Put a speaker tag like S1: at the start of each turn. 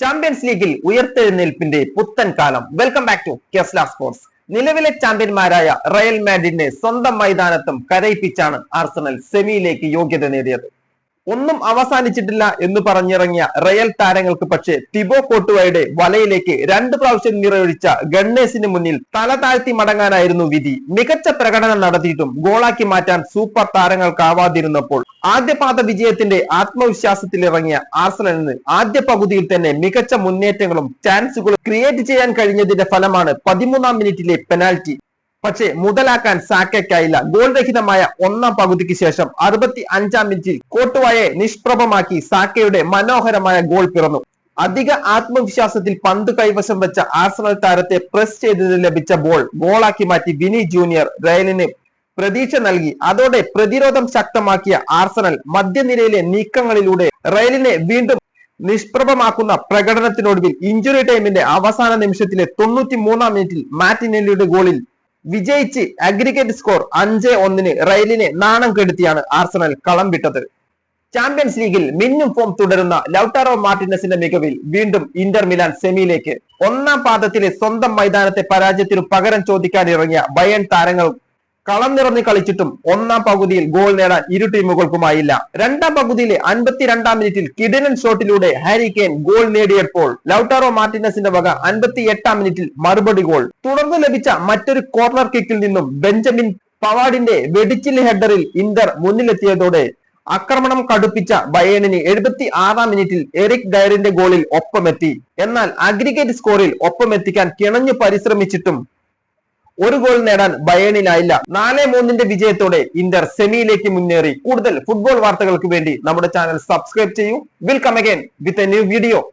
S1: Champions ലീഗിൽ ഉയർത്തെഴുന്നേൽപ്പിന്റെ പുത്തൻ കാലം. വെൽക്കം ബാക്ക് ടു കെസ്ല സ്പോർട്സ് നിലവിലെ ചാമ്പ്യന്മാരായ റയൽ മാഡ്രിഡിനെ സ്വന്തം മൈതാനത്തും കരയിപ്പിച്ചാണ് ആർസണൽ സെമിയിലേക്ക് യോഗ്യത നേടിയത്. ഒന്നും അവസാനിച്ചിട്ടില്ല എന്ന് പറഞ്ഞിറങ്ങിയ റയൽ താരങ്ങൾക്ക് പക്ഷേ തിബോ കോട്ടുവയുടെ വലയിലേക്ക് രണ്ട് പ്രാവശ്യം നിറയൊഴിച്ച ഗണ്ണേഴ്സിന് മുന്നിൽ തല താഴ്ത്തി മടങ്ങാനായിരുന്നു വിധി. മികച്ച പ്രകടനം നടത്തിയിട്ടും ഗോളാക്കി മാറ്റാൻ സൂപ്പർ താരങ്ങൾക്കാവാതിരുന്നപ്പോൾ ആദ്യപാദ വിജയത്തിന്റെ ആത്മവിശ്വാസത്തിലിറങ്ങിയ ആർസണലിന് ആദ്യ പകുതിയിൽ തന്നെ മികച്ച മുന്നേറ്റങ്ങളും ചാൻസുകളും ക്രിയേറ്റ് ചെയ്യാൻ കഴിഞ്ഞതിന്റെ ഫലമാണ് പതിമൂന്നാം മിനിറ്റിലെ പെനാൽറ്റി പക്ഷേ മുതലാക്കാൻ സാക്കയ്ക്കായില്ല ഗോൾ രഹിതമായ ഒന്നാം പകുതിക്ക് ശേഷം അറുപത്തി അഞ്ചാം മിനിറ്റിൽ കോട്ടുവായെ നിഷ്പ്രഭമാക്കി സാക്കയുടെ മനോഹരമായ ഗോൾ പിറന്നു. അധിക ആത്മവിശ്വാസത്തിൽ പന്ത് കൈവശം വെച്ച ആർസണൽ താരത്തെ പ്രസ് ചെയ്തതിന് ലഭിച്ച ബോൾ ഗോളാക്കി മാറ്റി വിനി ജൂനിയർ റയലിന് പ്രതീക്ഷ നൽകി. അതോടെ പ്രതിരോധം ശക്തമാക്കിയ ആർസണൽ മധ്യനിരയിലെ നീക്കങ്ങളിലൂടെ റയലിനെ വീണ്ടും നിഷ്പ്രഭമാക്കുന്ന പ്രകടനത്തിനൊടുവിൽ ഇഞ്ചുറി ടൈമിന്റെ അവസാന നിമിഷത്തിലെ തൊണ്ണൂറ്റി മൂന്നാം മിനിറ്റിൽ മാറ്റിനെല്ലിയുടെ ഗോളിൽ വിജയിച്ച് അഗ്രിഗേറ്റ് സ്കോർ അഞ്ച് ഒന്നിന് റയലിനെ നാണം കെടുത്തിയാണ് ആർസണൽ കളം വിട്ടത്. ചാമ്പ്യൻസ് ലീഗിൽ മിന്നും ഫോം തുടരുന്ന ലൌട്ടാറോ മാർട്ടിനസിന്റെ മികവിൽ വീണ്ടും ഇന്റർ മിലാൻ സെമിയിലേക്ക് ഒന്നാം പാദത്തിലെ സ്വന്തം മൈതാനത്തെ പരാജയത്തിനു പകരം ചോദിക്കാനിറങ്ങിയ ബയൺ താരങ്ങൾ കളം നിറഞ്ഞ് കളിച്ചിട്ടും ഒന്നാം പകുതിയിൽ ഗോൾ നേടാൻ ഇരു ടീമുകൾക്കുമായില്ല രണ്ടാം പകുതിയിലെ അൻപത്തിരണ്ടാം മിനിറ്റിൽ കിഡനൻ ഷോട്ടിലൂടെ ഹാരി കെയ്ൻ ഗോൾ നേടിയപ്പോൾ ലൌട്ടാറോ മാർട്ടിനസിന്റെ വക അൻപത്തി എട്ടാം മിനിറ്റിൽ മറുപടി ഗോൾ തുടർന്ന് ലഭിച്ച മറ്റൊരു കോർണർ കിക്കിൽ നിന്നും ബെഞ്ചമിൻ പവാഡിന്റെ വെടിച്ചിൽ ഹെഡറിൽ ഇന്റർ മുന്നിലെത്തിയതോടെ ആക്രമണം കടുപ്പിച്ച ബയേണിന് എഴുപത്തി ആറാം മിനിറ്റിൽ എറിക് ഡയറിന്റെ ഗോളിൽ ഒപ്പമെത്തി. എന്നാൽ അഗ്രിഗേറ്റ് സ്കോറിൽ ഒപ്പമെത്തിക്കാൻ കിണഞ്ഞു പരിശ്രമിച്ചിട്ടും ഒരു ഗോൾ നേടാൻ ബയേണിനായില്ല. നാല് മൂന്നിന്റെ വിജയത്തോടെ ഇന്റർ സെമിയിലേക്ക് മുന്നേറി. കൂടുതൽ ഫുട്ബോൾ വാർത്തകൾക്ക് വേണ്ടി നമ്മുടെ ചാനൽ സബ്സ്ക്രൈബ് ചെയ്യൂ. Will come again with a new video